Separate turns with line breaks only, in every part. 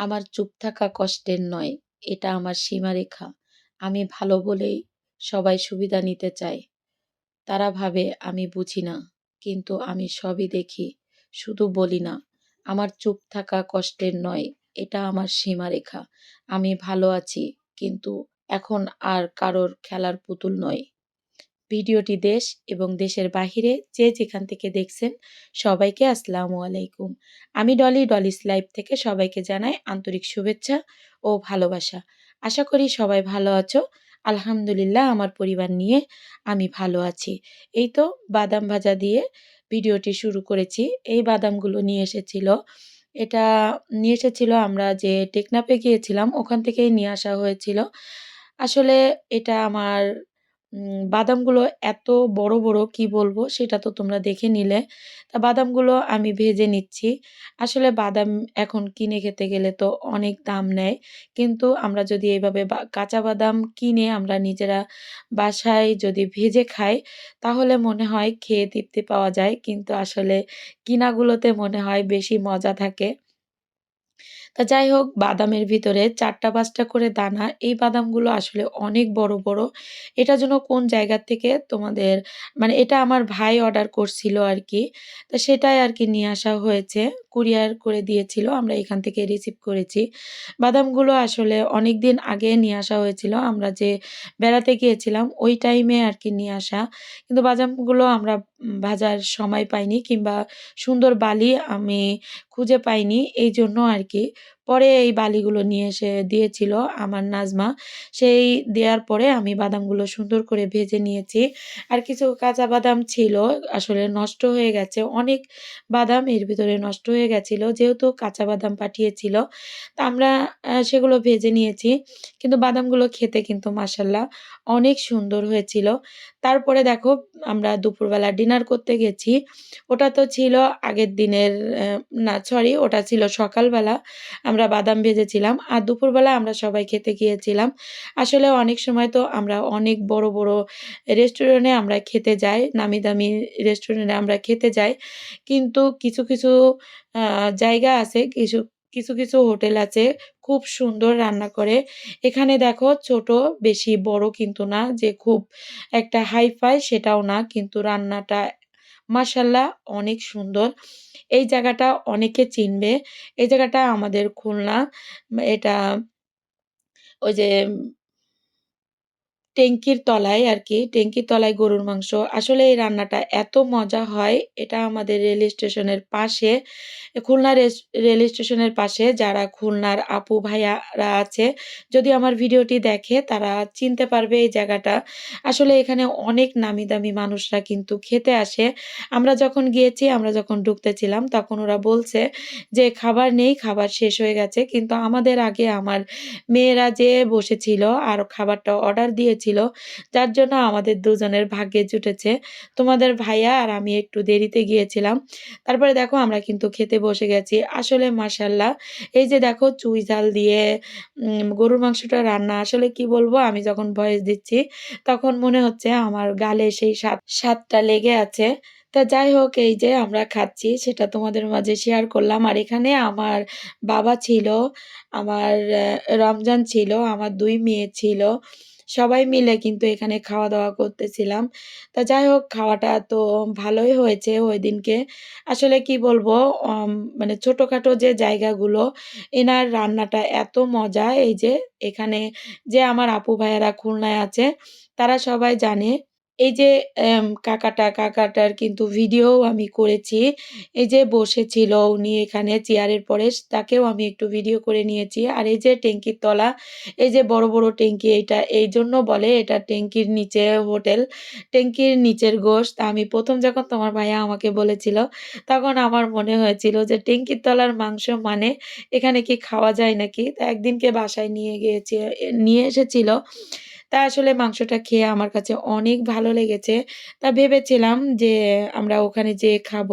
আমার চুপ থাকা কষ্টের নয়, এটা আমার সীমারেখা। আমি ভালো বলেই সবাই সুবিধা নিতে চায়। তারা ভাবে আমি বুঝি না, কিন্তু আমি সবই দেখি, শুধু বলি না। আমার চুপ থাকা কষ্টের নয়, এটা আমার সীমারেখা। আমি ভালো আছি, কিন্তু এখন আর কারোর খেলার পুতুল নয়। ভিডিওটি দেশ এবং দেশের বাহিরে যে যেখান থেকে দেখছেন সবাইকে আসসালামু আলাইকুম। আমি ডলি, ডলিস লাইভ থেকে সবাইকে জানাই আন্তরিক শুভেচ্ছা ও ভালোবাসা। আশা করি সবাই ভালো আছো। আলহামদুলিল্লাহ আমার পরিবার নিয়ে আমি ভালো আছি। এই তো বাদাম ভাজা দিয়ে ভিডিওটি শুরু করেছি। এই বাদামগুলো নিয়ে এসেছিল, এটা নিয়ে এসেছিল আমরা যে টেকনাপে গিয়েছিলাম, ওখান থেকেই নিয়ে আসা হয়েছিল। আসলে এটা আমার বাদামগুলো এত বড়, বড় কি বলব সেটা তো তোমরা দেখে নিলে। তা বাদামগুলো আমি ভেজে নিচ্ছি। আসলে বাদাম এখন কিনে খেতে গেলে তো অনেক দাম নেয়। কিন্তু আমরা যদি এভাবে বা কাঁচা বাদাম কিনে আমরা নিজেরা বাসায় যদি ভেজে খাই তাহলে মনে হয় খেয়ে তৃপ্তি পাওয়া যায়। কিন্তু আসলে কিনাগুলোতে মনে হয় বেশি মজা থাকে। তা যাই হোক, বাদামের ভিতরে চারটা পাঁচটা করে দানা, এই বাদামগুলো আসলে অনেক বড় বড়। এটা যেন কোন জায়গা থেকে তোমাদের মানে এটা আমার ভাই অর্ডার করছিল আর কি তা সেটাই আর কি নিয়ে আসা হয়েছে, কুরিয়ার করে দিয়েছিল, আমরা এখান থেকে রিসিভ করেছি। বাদামগুলো আসলে অনেক দিন আগে নিয়ে আসা হয়েছিল, আমরা যে বেড়াতে গিয়েছিলাম, ওই টাইমে আর কি নিয়ে আসা। কিন্তু বাদামগুলো আমরা ভাজার সময় পাইনি কিংবা সুন্দর বালি আমি খুঁজে পাইনি এই জন্য আর কি পরে এই বালিগুলো নিয়ে এসে দিয়েছিল আমার নাজমা। সেই দেওয়ার পরে আমি বাদামগুলো সুন্দর করে ভেজে নিয়েছি। আর কিছু কাঁচা বাদাম ছিল, আসলে নষ্ট হয়ে গেছে। অনেক বাদাম এর ভিতরে নষ্ট হয়ে গেছিল, যেহেতু কাঁচা বাদাম পাঠিয়েছিল। তা আমরা সেগুলো ভেজে নিয়েছি। কিন্তু বাদামগুলো খেতে কিন্তু মাসাল্লাহ অনেক সুন্দর হয়েছিল। তারপরে দেখো, আমরা দুপুরবেলা ডিনার করতে গেছি। ওটা তো ছিল আগের দিনের না সরি ওটা ছিল সকালবেলা। আমরা বাদাম ভেজেছিলাম আর দুপুরবেলা আমরা সবাই খেতে গিয়েছিলাম। আসলে অনেক সময় তো আমরা অনেক বড় বড় রেস্টুরেন্টে আমরা খেতে যাই, নামি দামি রেস্টুরেন্টে আমরা খেতে যাই। কিন্তু কিছু কিছু জায়গা আছে, কিছু কিছু কিছু হোটেল আছে খুব সুন্দর রান্না করে। এখানে দেখো ছোট, বেশি, বড় কিন্তু না, যে খুব একটা হাইফাই সেটাও না, কিন্তু রান্নাটা মাসাল্লাহ অনেক সুন্দর। এই জায়গাটা অনেকে চিনবে। এই জায়গাটা আমাদের খুলনা। এটা ওই যে ট্যাঙ্কির তলায় আর কি ট্যাঙ্কির তলায় গরুর মাংস। আসলে এই রান্নাটা এত মজা হয়, এটা আমাদের রেল স্টেশনের পাশে, খুলনা রেল স্টেশনের পাশে, যারা খুলনার আপু ভাইয়ারা আছে, যদি আমার ভিডিওটি দেখে তারা চিনতে পারবে এই জায়গাটা। আসলে এখানে অনেক নামি দামি মানুষরা কিন্তু খেতে আসে। আমরা যখন গিয়েছি, আমরা যখন ঢুকতেছিলাম, তখন ওরা বলছে যে, খাবার নেই, খাবার শেষ হয়ে গেছে। কিন্তু আমাদের আগে আমার মেয়েরা যে বসেছিল আর খাবারটা অর্ডার দিয়েছিল ছিল। যার জন্য আমাদের দুজনের ভাগ্যে জুটেছে। তোমাদের ভাইয়া আর আমি একটু দেরিতে গিয়েছিলাম। তারপরে দেখো আমরা কিন্তু খেতে বসে গেছি। আসলে মাসাল্লাহ এই যে দেখো চুই জাল দিয়ে গরুর মাংসটা রান্না, আসলে কি বলব? আমি যখন ভয়েস দিচ্ছি, তখন মনে হচ্ছে আমার গালে সেই স্বাদ, স্বাদটা লেগে আছে। তা যাই হোক, এই যে আমরা খাচ্ছি, সেটা তোমাদের মাঝে শেয়ার করলাম। আর এখানে আমার বাবা ছিল, আমার রমজান ছিল, আমার দুই মেয়ে ছিল। সবাই মিলে কিন্তু এখানে খাওয়া দাওয়া করতেছিলাম। তা যাই হোক খাওয়াটা তো ভালোই হয়েছে ওই দিনকে। আসলে কি বলব মানে ছোটোখাটো যে জায়গাগুলো, এনার রান্নাটা এত মজা, এই যে এখানে যে আমার আপু ভাইয়েরা খুলনায় আছে, তারা সবাই জানে এই যে কাকাটা, কাকাটার কিন্তু ভিডিও আমি করেছি। এই যে বসেছিল উনি এখানে চেয়ারের পরে, তাকেও আমি একটু ভিডিও করে নিয়েছি। আর এই যে ট্যাঙ্কির তলা, এই যে বড় বড় ট্যাঙ্কি এইটা, এই জন্য বলে এটা ট্যাঙ্কির নিচে হোটেল। ট্যাঙ্কির নিচের গোষ্ঠ আমি প্রথম যখন তোমার ভাইয়া আমাকে বলেছিল, তখন আমার মনে হয়েছিল যে ট্যাঙ্কির তলার মাংস মানে এখানে কি খাওয়া যায় নাকি? তা একদিনকে বাসায় নিয়ে গিয়েছি নিয়ে এসেছিল। তা আসলে মাংসটা খেয়ে আমার কাছে অনেক ভালো লেগেছে। তা ভেবেছিলাম যে আমরা ওখানে যেয়ে খাব।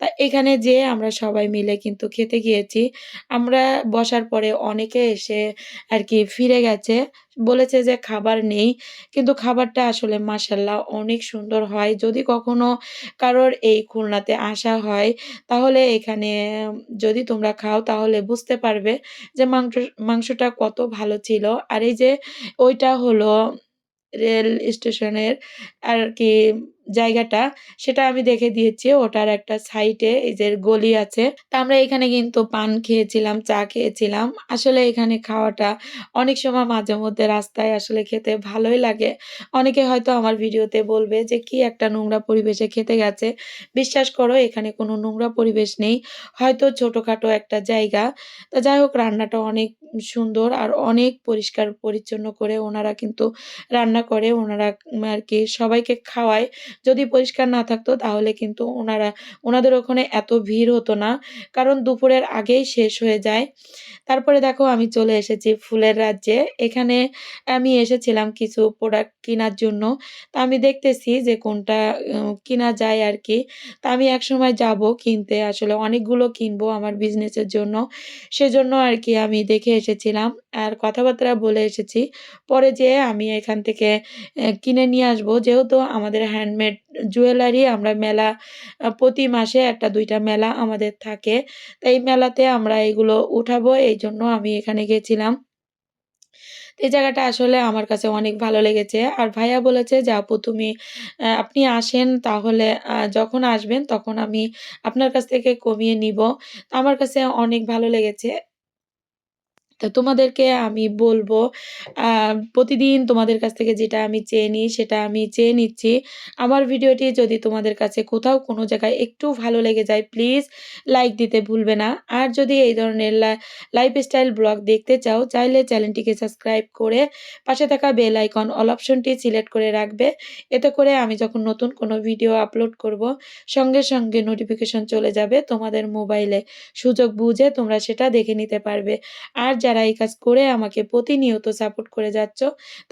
তা এখানে যেয়ে আমরা সবাই মিলে কিন্তু খেতে গিয়েছি। আমরা বসার পরে অনেকে এসে আর কি ফিরে গেছে। বলেছে যে খাবার নেই। কিন্তু খাবারটা আসলে মাসাল্লাহ অনেক সুন্দর হয়। যদি কখনো কারোর এই খুলনাতে আসা হয়, তাহলে এখানে, যদি তোমরা খাও, তাহলে বুঝতে পারবে যে মাংস, মাংসটা কত ভালো ছিল। আর এই যে ওইটা হলো রেল স্টেশনের আরকি জায়গাটা সেটা আমি দেখে দিয়েছি। ওটার একটা সাইডে এই যে গলি আছে। তা আমরা এখানে কিন্তু পান খেয়েছিলাম, চা খেয়েছিলাম। আসলে এখানে খাওয়াটা অনেক সময় মাঝে মধ্যে রাস্তায় আসলে খেতে ভালোই লাগে। অনেকে হয়তো আমার ভিডিওতে বলবে যে কি একটা নোংরা পরিবেশে খেতে গেছে। বিশ্বাস করো এখানে কোনো নোংরা পরিবেশ নেই। হয়তো ছোটোখাটো একটা জায়গা। তা যাই হোক রান্নাটা অনেক সুন্দর আর অনেক পরিষ্কার পরিচ্ছন্ন করে ওনারা কিন্তু রান্না করে। ওনারা আর কি সবাইকে খাওয়ায়। যদি পরিষ্কার না থাকতো তাহলে কিন্তু ওনারা, ওনাদের ওখানে এত ভিড় হতো না। কারণ দুপুরের আগেই শেষ হয়ে যায়। তারপরে দেখো আমি চলে এসেছি ফুলের রাজ্যে। এখানে আমি এসেছিলাম কিছু প্রোডাক্ট কেনার জন্য। তা আমি দেখতেছি যে কোনটা কিনা যায় আরকি। তা আমি একসময় যাব কিনতে আসলে অনেকগুলো কিনবো আমার বিজনেসের জন্য। সেজন্য আর কি আমি দেখে এসেছিলাম। আর কথাবার্তা বলে এসেছি। পরে যেয়ে আমি এখান থেকে কিনে নিয়ে আসব। যেহেতু আমাদের হ্যান্ডমেড জুয়েলারি আমরা মেলা প্রতি মাসে একটা দুইটা মেলা আমাদের থাকে। তাই মেলাতে আমরা এগুলো উঠাবো এই জন্য আমি এখানে গেছিলাম। এই জায়গাটা আসলে আমার কাছে অনেক ভালো লেগেছে। আর ভাইয়া বলেছে যে, "আপু তুমি আপনি আসেন তাহলে যখন আসবেন তখন আমি আপনার কাছ থেকে কমিয়ে নিব আমার কাছে অনেক ভালো লেগেছে। তো তোমাদেরকে আমি বলব প্রতিদিন তোমাদের কাছ থেকে যেটা আমি চেয়ে নিই সেটা আমি চেয়ে নিচ্ছি। আমার ভিডিওটি যদি তোমাদের কাছে কোথাও কোনো জায়গায় একটু ভালো লেগে যায় প্লিজ লাইক দিতে ভুলবে না। আর যদি এই ধরনের লাইফস্টাইল ব্লগ দেখতে চাও চাইলে চ্যানেলটিকে সাবস্ক্রাইব করে পাশে থাকা বেল আইকন অল অপশনটি সিলেক্ট করে রাখবে। এতে করে আমি যখন নতুন কোনো ভিডিও আপলোড করব সঙ্গে, সঙ্গে নোটিফিকেশন চলে যাবে তোমাদের মোবাইলে। সুযোগ বুঝে তোমরা সেটা দেখে নিতে পারবে। আর যারা এই কাজ করে আমাকে প্রতিনিয়ত সাপোর্ট করে যাচ্ছ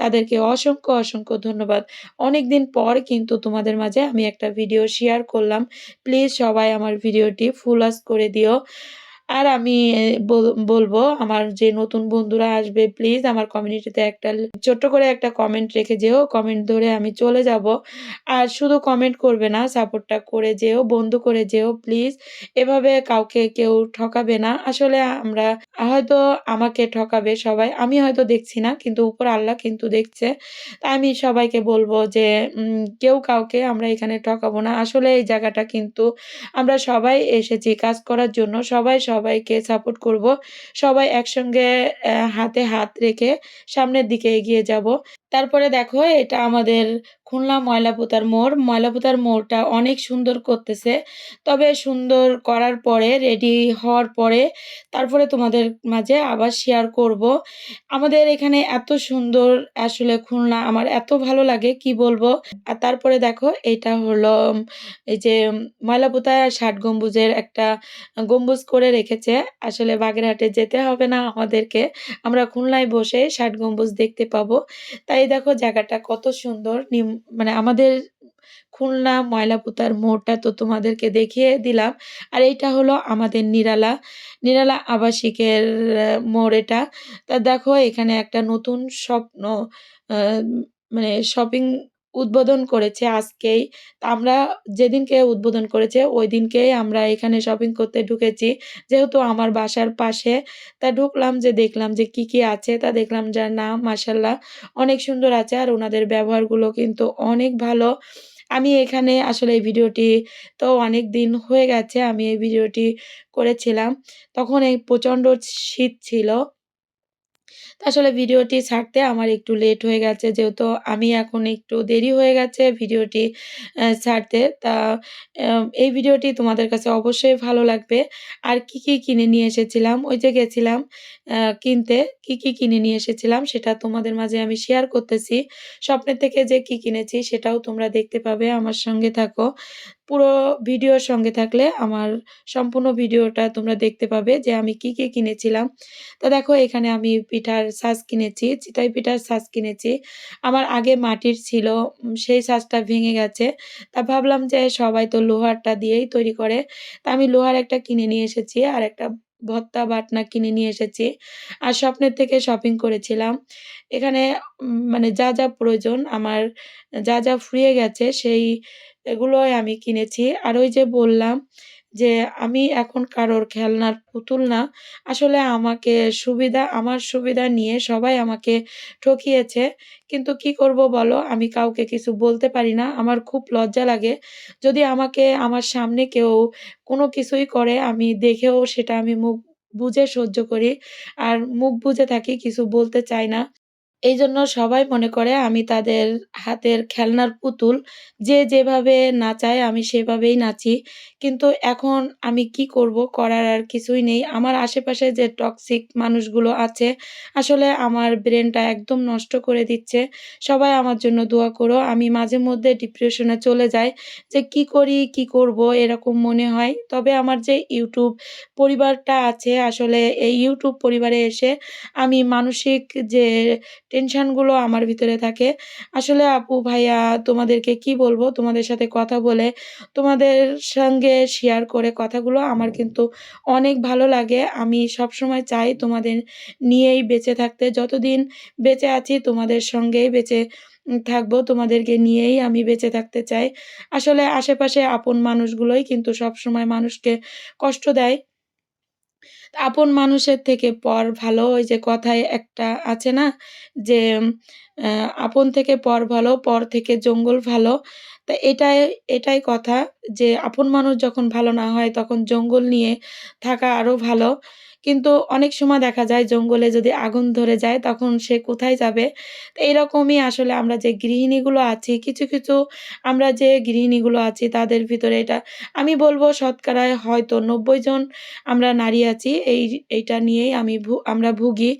তাদেরকে অসংখ্য, অসংখ্য ধন্যবাদ। অনেক দিন পর কিন্তু তোমাদের মাঝে আমি একটা ভিডিও শেয়ার করলাম। প্লিজ সবাই আমার ভিডিওটি ফুল আস করে দিও। আর আমি বলব আমার যে নতুন বন্ধুরা আসবে প্লিজ আমার কমিউনিটিতে একটা ছোট্ট করে একটা কমেন্ট রেখে যেও। কমেন্ট ধরে আমি চলে যাব আর শুধু কমেন্ট করবে না, সাপোর্টটা করে যেও, বন্ধু করে যেও প্লিজ। এভাবে কাউকে কেউ ঠকাবে না। আসলে আমরা হয়তো আমাকে ঠকাবে সবাই। আমি হয়তো দেখছি না কিন্তু উপর আল্লাহ কিন্তু দেখছে। তা আমি সবাইকে বলব যে কেউ কাউকে আমরা এখানে ঠকাবো না। আসলে এই জায়গাটা কিন্তু আমরা সবাই এসেছি কাজ করার জন্য। সবাই সবাইকে সাপোর্ট করব। সবাই একসঙ্গে হাতে হাত রেখে সামনের দিকে এগিয়ে যাব। তারপরে দেখো এটা আমাদের খুলনা ময়লাপোতার মোড়। ময়লাপোতার মোড়টা অনেক সুন্দর করতেছে। তবে সুন্দর করার পরে রেডি হওয়ার পরে তারপরে তোমাদের মাঝে আবার শেয়ার করব। আমাদের এখানে এত সুন্দর আসলে খুলনা, আমার এত ভালো লাগে, কি বলব। আর তারপরে দেখো, এটা হলো, এই যে ময়লাপোতা ৬০ গম্বুজের একটা গম্বুজ করে রেখেছে। আসলে বাগেরহাটে যেতে হবে না আমাদেরকে। আমরা খুলনায় বসেই ৬০ গম্বুজ দেখতে পাবো। তাই দেখো, জায়গাটা কত সুন্দর নিম মানে আমাদের খুলনা ময়লাপুতার মোড়টা তো তোমাদেরকে দেখিয়ে দিলাম। আর এইটা হলো আমাদের নিরালা, নিরালা আবাসিকের মোড় এটা। তা দেখো এখানে একটা নতুন স্বপ্ন মানে শপিং উদ্বোধন করেছে আজকেই। আমরা যেদিনকে উদ্বোধন করেছে ওই দিনকেই আমরা এখানে শপিং করতে ঢুকেছি। যেহেতু আমার বাসার পাশে। তা ঢুকলাম যে দেখলাম যে কি, কি আছে তা দেখলাম যার না মাশাআল্লাহ অনেক সুন্দর আছে। আর ওনাদের ব্যবহারগুলো কিন্তু অনেক ভালো। আমি এখানে আসলে এই ভিডিওটি তো অনেক দিন হয়ে গেছে আমি এই ভিডিওটি করেছিলাম। তখন এই প্রচণ্ড শীত ছিল। আসলে ভিডিওটি ছাড়তে আমার একটু লেট হয়ে গেছে। যেহেতু আমি এখন একটু দেরি হয়ে গেছে ভিডিওটি ছাড়তে। তা এই ভিডিওটি তোমাদের কাছে অবশ্যই ভালো লাগবে। আর কি, কি কিনে নিয়ে এসেছিলাম ওই যে গেছিলাম কিনতে। কি, কি কিনে নিয়ে এসেছিলাম সেটা তোমাদের মাঝে আমি শেয়ার করতেছি। স্বপ্নের থেকে যে কি কিনেছি সেটাও তোমরা দেখতে পাবে। আমার সঙ্গে থাকো। পুরো ভিডিওর সঙ্গে থাকলে আমার সম্পূর্ণ ভিডিওটা তোমরা দেখতে পাবে যে আমি কি, কি কিনেছিলাম। তো দেখো এখানে আমি পিঠার ছাঁচ কিনেছি, চিতাই পিঠার ছাঁচ কিনেছি। আমার আগে মাটির ছিল সেই ছাঁচটা ভেঙে গেছে। তা ভাবলাম যে সবাই তো লোহারটা দিয়েই তৈরি করে। তা আমি লোহার একটা কিনে নিয়ে এসেছি। আর একটা ভত্তা বাটনা কিনে নিয়ে এসেছি আর স্বপ্নের থেকে শপিং করেছিলাম এখানে মানে যা যা প্রয়োজন আমার যা যা ফুরিয়ে গেছে সেই এগুলোই আমি কিনেছি। আর ওই যে বললাম যে আমি এখন কারোর খেলনার পুতুল না, আসলে আমাকে সুবিধা, আমার সুবিধা নিয়ে সবাই আমাকে ঠকিয়েছে। কিন্তু কি করব বলো? আমি কাউকে কিছু বলতে পারি না। আমার খুব লজ্জা লাগে। যদি আমাকে আমার সামনে কেউ কোনো কিছুই করে, আমি দেখেও সেটা আমি মুখ বুজে সহ্য করি। আর মুখ বুজে থাকি, কিছু বলতে চাই না। এইজন্য সবাই মনে করে আমি তাদের হাতের খেলনার পুতুল। যে যেভাবে নাচায় আমি সেভাবেই নাচি। কিন্তু এখন আমি কি করব? করার আর কিছুই নেই। আমার আশেপাশে যে টক্সিক মানুষগুলো আছে, আসলে আমার ব্রেনটা একদম নষ্ট করে দিচ্ছে। সবাই আমার জন্য দোয়া করো। আমি মাঝে মধ্যে ডিপ্রেশনে চলে যাই যে কি করি, কি করব? এরকম মনে হয়। তবে আমার যে ইউটিউব পরিবারটা আছে আসলে এই ইউটিউব পরিবারে এসে আমি মানসিক যে টেনশানগুলো আমার ভিতরে থাকে। আসলে আপু, ভাইয়া তোমাদেরকে কি বলব? তোমাদের সাথে কথা বলে, তোমাদের সঙ্গে শেয়ার করে কথাগুলো আমার কিন্তু অনেক ভালো লাগে। আমি সবসময় চাই তোমাদের নিয়েই বেঁচে থাকতে। যতদিন বেঁচে আছি তোমাদের সঙ্গেই বেঁচে থাকব। তোমাদেরকে নিয়েই আমি বেঁচে থাকতে চাই। আসলে আশেপাশে আপন মানুষগুলোই কিন্তু সবসময় মানুষকে কষ্ট দেয়। আপন মানুষের থেকে পর ভালো, ওই যে কথায় একটা আছে না? যে আপন থেকে পর ভালো, পর থেকে জঙ্গল ভালো। তা এটাই এটাই কথা যে আপন মানুষ যখন ভালো না হয় তখন জঙ্গল নিয়ে থাকা আরও ভালো। কিন্তু অনেক সময় দেখা যায় জঙ্গলে যদি আগুন ধরে যায় তখন সে কোথায় যাবে? তো এরকমই আসলে আমরা যে গৃহিণীগুলো আছি কিছু, কিছু আমরা যে গৃহিণীগুলো আছি তাদের ভিতরে এটা আমি বলব শতকরায় হয়তো ৯০ জন আমরা নারী আছি এই এইটা নিয়েই আমি আমরা ভুগি।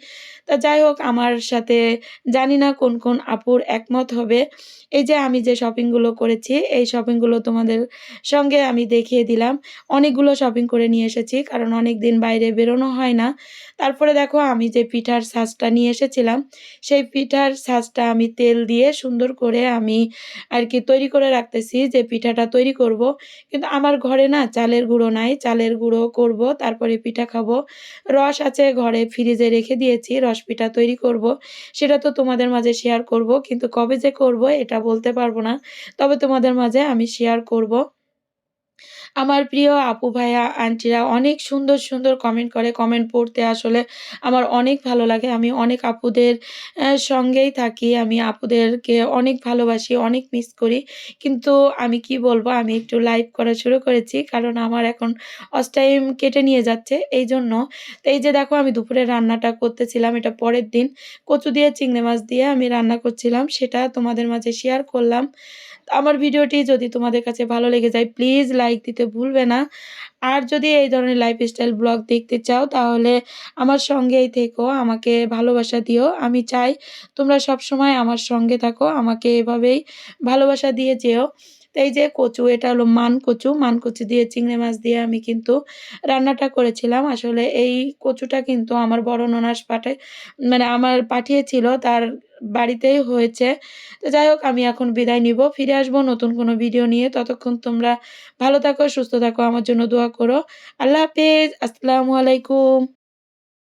তা যাই হোক আমার সাথে জানি না কোন, কোন আপুর একমত হবে। এই যে আমি যে শপিংগুলো করেছি এই শপিংগুলো তোমাদের সঙ্গে আমি দেখিয়ে দিলাম। অনেকগুলো শপিং করে নিয়ে এসেছি কারণ অনেক দিন বাইরে বেরোনো হয় না। তারপরে দেখো আমি যে পিঠার ছাঁচটা নিয়ে এসেছিলাম, সেই পিঠার ছাঁচটা আমি তেল দিয়ে সুন্দর করে আমি আর কি তৈরি করে রাখতেছি যে পিঠাটা তৈরি করব। কিন্তু আমার ঘরে না চালের গুঁড়ো নাই। চালের গুঁড়ো করব, তারপরে পিঠা খাব। রস আছে ঘরে ফ্রিজে রেখে দিয়েছি, রস পিঠা তৈরি করব। সেটা তো তোমাদের মাঝে শেয়ার করব। কিন্তু কবে যে করব এটা বলতে পারব না। তবে তোমাদের মাঝে আমি শেয়ার করব। আমার প্রিয় আপু, ভাইয়া, আন্টিরা অনেক সুন্দর, সুন্দর কমেন্ট করে। কমেন্ট পড়তে আসলে আমার অনেক ভালো লাগে। আমি অনেক আপুদের সঙ্গেই থাকি। আমি আপুদেরকে অনেক ভালোবাসি, অনেক মিস করি। কিন্তু আমি কি বলব? আমি একটু লাইভ করা শুরু করেছি। কারণ আমার এখন অস টাইম কেটে নিয়ে যাচ্ছে এইজন্য। তো এই যে দেখো আমি দুপুরে রান্নাটা করতেছিলাম। এটা পরের দিন। কচু দিয়ে চিংড়ি মাছ দিয়ে আমি রান্না করছিলাম। সেটা তোমাদের মাঝে শেয়ার করলাম। আমার ভিডিওটি যদি তোমাদের কাছে ভালো লেগে যায় প্লিজ লাইক দিতে ভুলবে না। আর যদি এই ধরনের লাইফস্টাইল ব্লগ দেখতে চাও, তাহলে আমার সঙ্গেই থেকো। আমাকে ভালোবাসা দিও। আমি চাই তোমরা সবসময় আমার সঙ্গে থাকো। আমাকে এভাবেই ভালোবাসা দিয়ে যেও। এই যে কচু এটা হলো মান কচু। মান কচু দিয়ে চিংড়ি মাছ দিয়ে আমি কিন্তু রান্নাটা করেছিলাম। আসলে এই কচুটা কিন্তু আমার বড় ননাস পাঠায় মানে আমার পাঠিয়েছিল তার বাড়িতেই হয়েছে। তো যাই হোক আমি এখন বিদায় নিব। ফিরে আসব নতুন কোনো ভিডিও নিয়ে। ততক্ষণ তোমরা ভালো থাকো, সুস্থ থাকো। আমার জন্য দোয়া করো। আল্লাহ হাফেজ। আসসালামু আলাইকুম।